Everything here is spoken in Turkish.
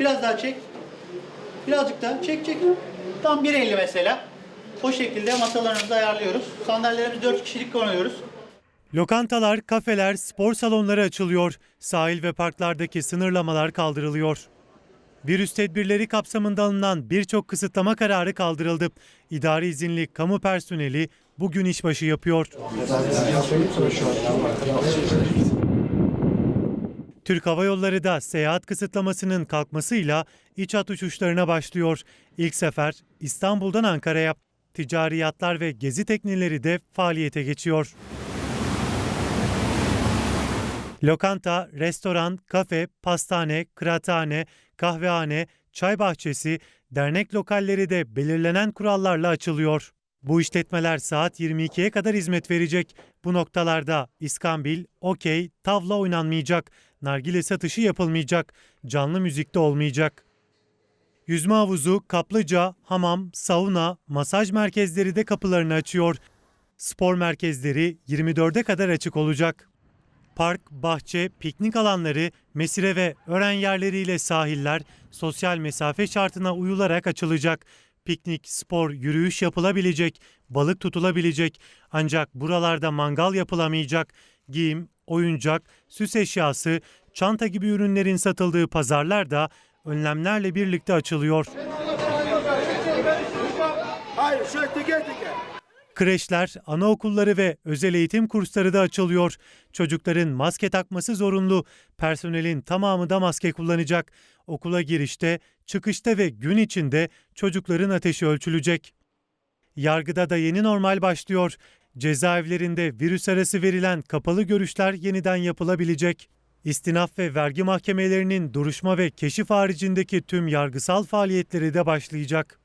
Biraz daha çek. Birazcık daha çek çek. Tam 1.50 mesela. O şekilde masalarımızı ayarlıyoruz. Sandalyelerimizi 4 kişilik konuyoruz. Lokantalar, kafeler, spor salonları açılıyor. Sahil ve parklardaki sınırlamalar kaldırılıyor. Virüs tedbirleri kapsamında alınan birçok kısıtlama kararı kaldırıldı. İdari izinli kamu personeli bugün işbaşı yapıyor. Türk Hava Yolları da seyahat kısıtlamasının kalkmasıyla iç hat uçuşlarına başlıyor. İlk sefer İstanbul'dan Ankara'ya. Ticari yatlar ve gezi tekneleri de faaliyete geçiyor. Lokanta, restoran, kafe, pastane, kıraathane, kahvehane, çay bahçesi, dernek lokalleri de belirlenen kurallarla açılıyor. Bu işletmeler saat 22'ye kadar hizmet verecek. Bu noktalarda iskambil, okey, tavla oynanmayacak, nargile satışı yapılmayacak, canlı müzik de olmayacak. Yüzme havuzu, kaplıca, hamam, sauna, masaj merkezleri de kapılarını açıyor. Spor merkezleri 24'e kadar açık olacak. Park, bahçe, piknik alanları, mesire ve öğren yerleriyle sahiller sosyal mesafe şartına uyularak açılacak. Piknik, spor, yürüyüş yapılabilecek, balık tutulabilecek ancak buralarda mangal yapılamayacak. Giyim, oyuncak, süs eşyası, çanta gibi ürünlerin satıldığı pazarlar da önlemlerle birlikte açılıyor. Hayır, şöyle teker teker. Kreşler, anaokulları ve özel eğitim kursları da açılıyor. Çocukların maske takması zorunlu. Personelin tamamı da maske kullanacak. Okula girişte, çıkışta ve gün içinde çocukların ateşi ölçülecek. Yargıda da yeni normal başlıyor. Cezaevlerinde virüs arası verilen kapalı görüşler yeniden yapılabilecek. İstinaf ve vergi mahkemelerinin duruşma ve keşif haricindeki tüm yargısal faaliyetleri de başlayacak.